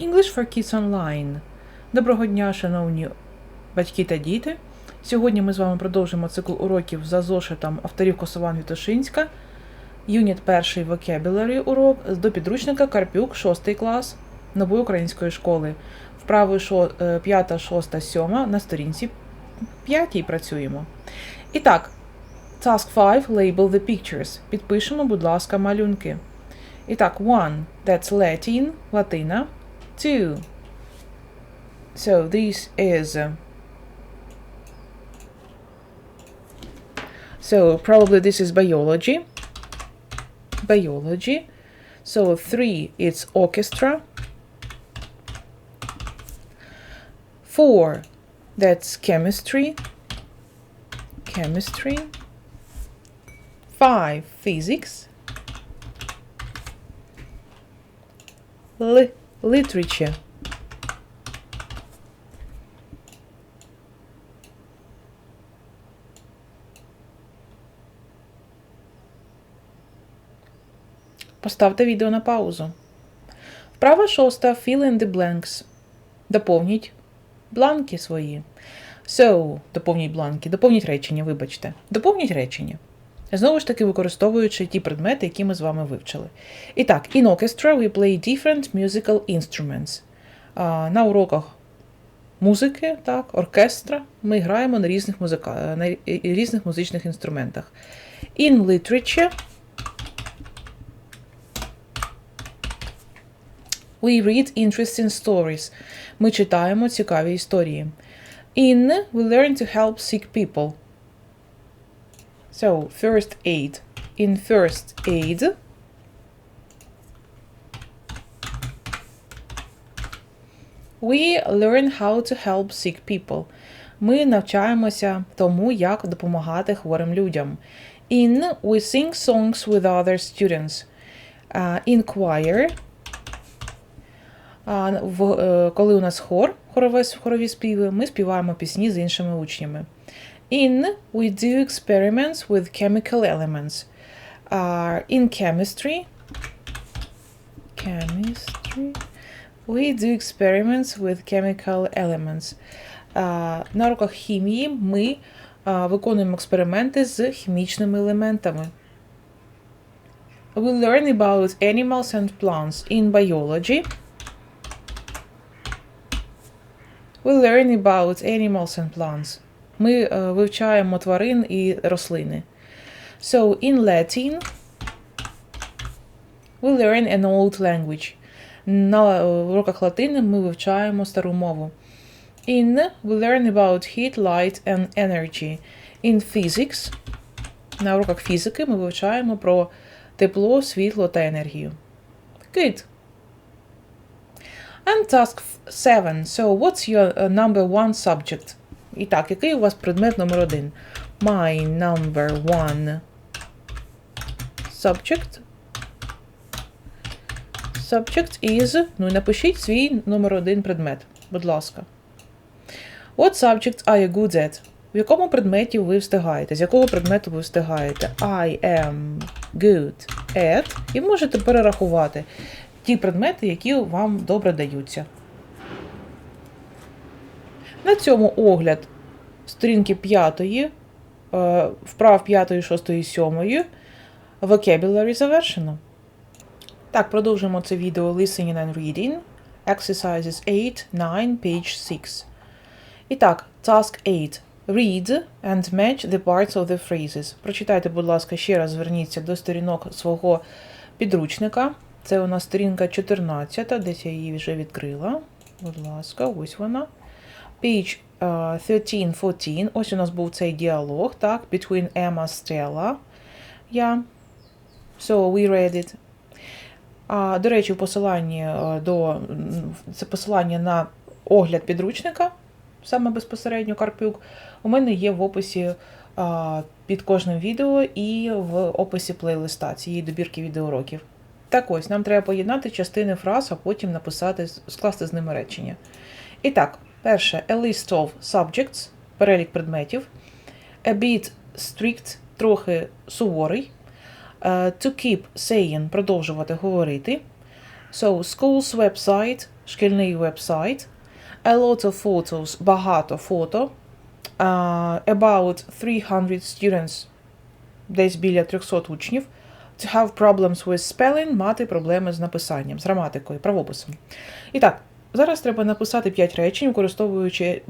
English for Kids Online. Доброго дня, шановні батьки та діти. Сьогодні ми з вами продовжимо цикл уроків за зошитом авторів Косован Вітошинська. Юніт перший vocabulary урок до підручника Карпюк, 6 клас нової української школи. Вправи 5, 6, 7 на сторінці 5 працюємо. І так, Task 5 Label the pictures. Підпишемо, будь ласка, малюнки. І так, one, that's Latin, латина. Two. So this is. uh, So probably this is biology. Biology. So three, it's orchestra. Four, that's chemistry. Chemistry. Five, physics. Li- literature. Поставте відео на паузу. Вправа шоста Fill in the blanks. Доповніть бланки свої. So, доповніть бланки, доповніть речення, вибачте. Доповніть речення. Знову ж таки, використовуючи ті предмети, які ми з вами вивчили. І так, in orchestra we play different musical instruments. А, на уроках музики, так, оркестра, ми граємо на різних, музика... на різних музичних інструментах. In literature We read interesting stories. Ми читаємо цікаві історії. In we learn to help sick people. So, first aid. In first aid, we learn how to help sick people. Ми навчаємося тому, як допомагати хворим людям. In we sing songs with other students. Uh, in choir, а, в, е, коли у нас хор, хорове, хорові співи, ми співаємо пісні з іншими учнями. In we do experiments with chemical elements. Uh, in chemistry, chemistry, we do experiments with chemical elements. Uh, на уроках хімії ми uh, виконуємо експерименти з хімічними елементами. We learn about animals and plants in biology. We learn about animals and plants. Ми е, вивчаємо тварин і рослини. So, in Latin, we learn an old language. На уроках латини ми вивчаємо стару мову. In we learn about heat, light and energy. In physics, на уроках фізики ми вивчаємо про тепло, світло та енергію. Good. And task 7. So, what's your uh, number one subject? І так, який у вас предмет номер один? My number one subject. Subject is. Ну і напишіть свій номер один предмет, будь ласка. What subject are you good at? В якому предметі ви встигаєте? З якого предмету ви встигаєте? I am good at. І можете перерахувати ті предмети, які вам добре даються. На цьому огляд сторінки 5, е, вправ 5, 6, 7 vocabulary завершено. Так, продовжуємо це відео listening and reading. Exercises 8, 9, page 6. І так, task 8. Read and match the parts of the phrases. Прочитайте, будь ласка, ще раз зверніться до сторінок свого підручника. Це у нас сторінка 14, десь я її вже відкрила. Будь ласка, ось вона. Page uh, 13-14. Ось у нас був цей діалог, так, between Emma Stella. Yeah. So we read it. А, до речі, посиланні е, до це посилання на огляд підручника, саме безпосередньо Карпюк, у мене є в описі а, під кожним відео і в описі плейлиста цієї добірки відеоуроків. Так ось, нам треба поєднати частини фраз, а потім написати, скласти з ними речення. І так, перше, a list of subjects, перелік предметів. A bit strict, трохи суворий. Е, to keep saying, продовжувати говорити. So, school's website, шкільний вебсайт. A lot of photos, багато фото. Uh, about 300 students, десь біля 300 учнів. To have problems with spelling, мати проблеми з написанням, з граматикою, правописом. І так, зараз треба написати 5 речень, використовуючи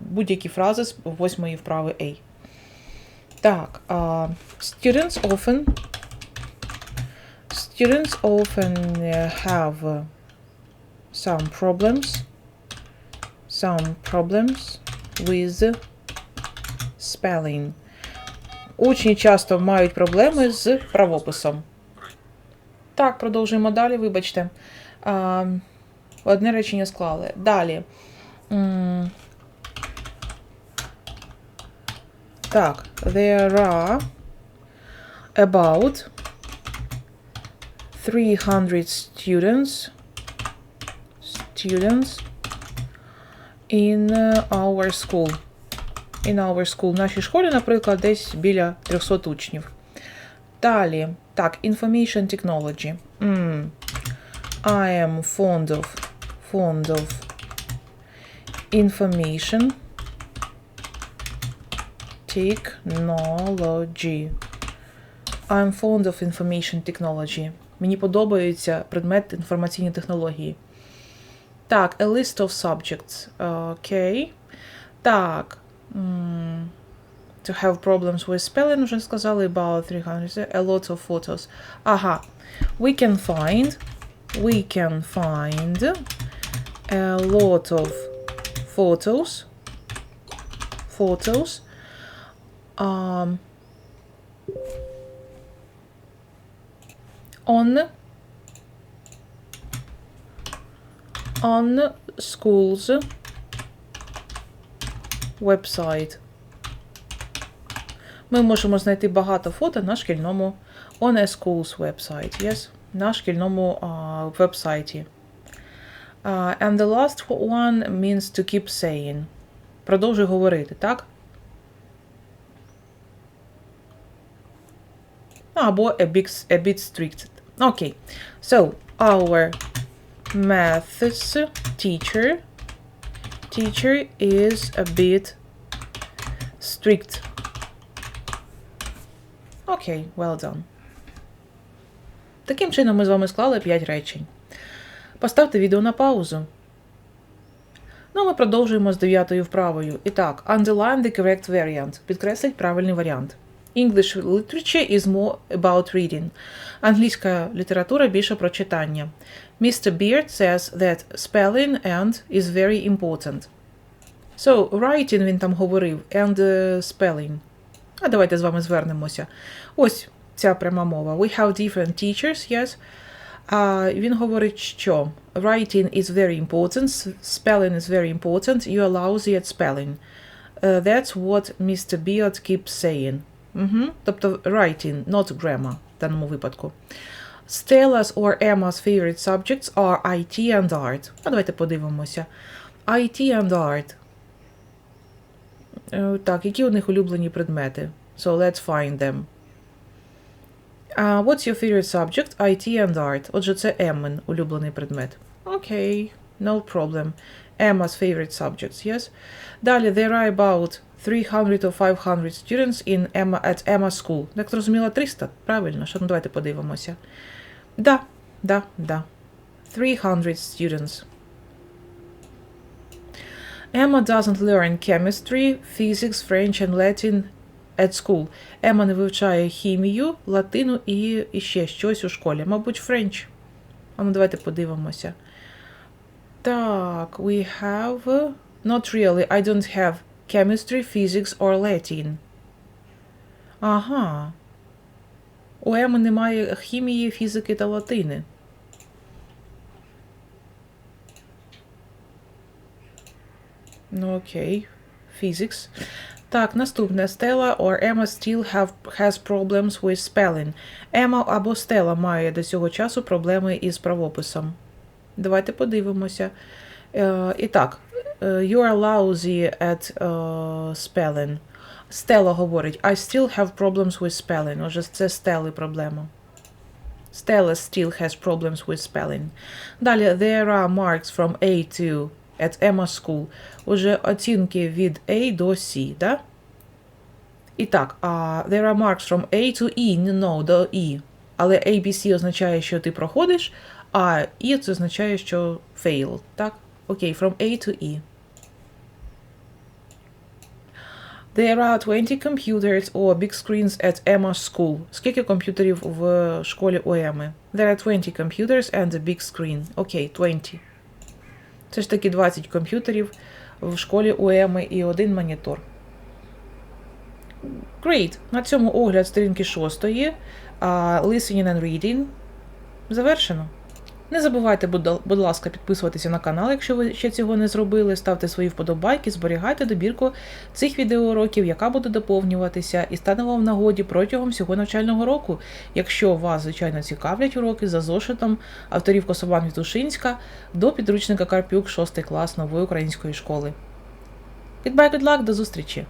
будь-які фрази з восьмої вправи A. Так, uh, students often students often uh, have uh, some problems some problems with spelling. Учні часто мають проблеми з правописом. Так, продовжуємо далі, вибачте. А, одне речення склали. Далі. Так, there are about 300 students students in uh, our school. In our school. В нашій школі, наприклад, десь біля 300 учнів. Далі. Так, information technology. М. I am fond of fond of information technology. I'm fond of information technology. Мені подобається предмет інформаційні технології. Так, a list of subjects. Окей. Так. м, To have problems with spelling, вже сказали, about 300. A lot of photos. Ага. We can find. We can find A lot of photos. Photos. Um, on on school's website. Ми можемо знайти багато фото на шкільному on a school's website. Yes? На шкільному а, вебсайті. А, and the last one means to keep saying. Продовжуй говорити, так? Або a bit, a bit strict. Окей. So, our maths teacher teacher is a bit strict. Окей, well done. Таким чином ми з вами склали 5 речень. Поставте відео на паузу. Ну, ми продовжуємо з дев'ятою вправою. І так, underline the correct variant. Підкресліть правильний варіант. English literature is more about reading. Англійська література більше про читання. Mr. Beard says that spelling and is very important. So, writing він там говорив, and uh, spelling. А давайте з вами звернемося. Ось ця пряма мова. We have different teachers, yes. А він говорить, що writing is very important, s- spelling is very important, you are lousy at spelling. Uh, that's what Mr. Beard keeps saying. Угу. Тобто writing, not grammar в даному випадку. Stella's or Emma's favorite subjects are IT and art. А давайте подивимося. IT and art. Е, Так, які у них улюблені предмети? So let's find them. Uh, what's your favorite subject? IT and art. Отже, це Еммен улюблений предмет. Окей, no problem. Emma's favorite subjects, yes? Далі, there are about 300 or 500 students in Emma, at Emma School. Так зрозуміло, 300? Правильно, що ну давайте подивимося. Да, да, да. 300 students. Emma doesn't learn chemistry, physics, French and Latin at school. Ема не вивчає хімію, латину і, і ще щось у школі. Мабуть, French. А ну давайте подивимося. Так, we have. Not really. I don't have chemistry, physics or Latin. Ага. У Еми немає хімії, фізики та латини. Ну окей. Physics. Так, наступне. Stella or Emma still have, has problems with spelling. Ема або Стела має до цього часу проблеми із правописом. Давайте подивимося. Е, і так, е, you are lousy at е, spelling. Стела говорить, I still have problems with spelling. Отже, це Стели проблема. Stella still has problems with spelling. Далі, there are marks from A to at Emma School. Уже оцінки від A до C, да? І так, а there are marks from A to E, no, до E. Але ABC означає, що ти проходиш, а E це означає, що fail, так? Окей, from A to E. There are 20 computers or big screens at Emma's school. Скільки комп'ютерів в школі у Еми? There are 20 computers and a big screen. Окей, 20. Це ж таки 20 комп'ютерів в школі УЕМи і один монітор. Great. На цьому огляд сторінки шостої. а, Listening and reading. Завершено. Не забувайте, будь, ласка, підписуватися на канал, якщо ви ще цього не зробили. Ставте свої вподобайки, зберігайте добірку цих відеоуроків, яка буде доповнюватися і стане вам в нагоді протягом всього навчального року. Якщо вас, звичайно, цікавлять уроки за зошитом авторів Кособан Вітушинська до підручника Карпюк 6 клас нової української школи. Goodbye, good luck, до зустрічі!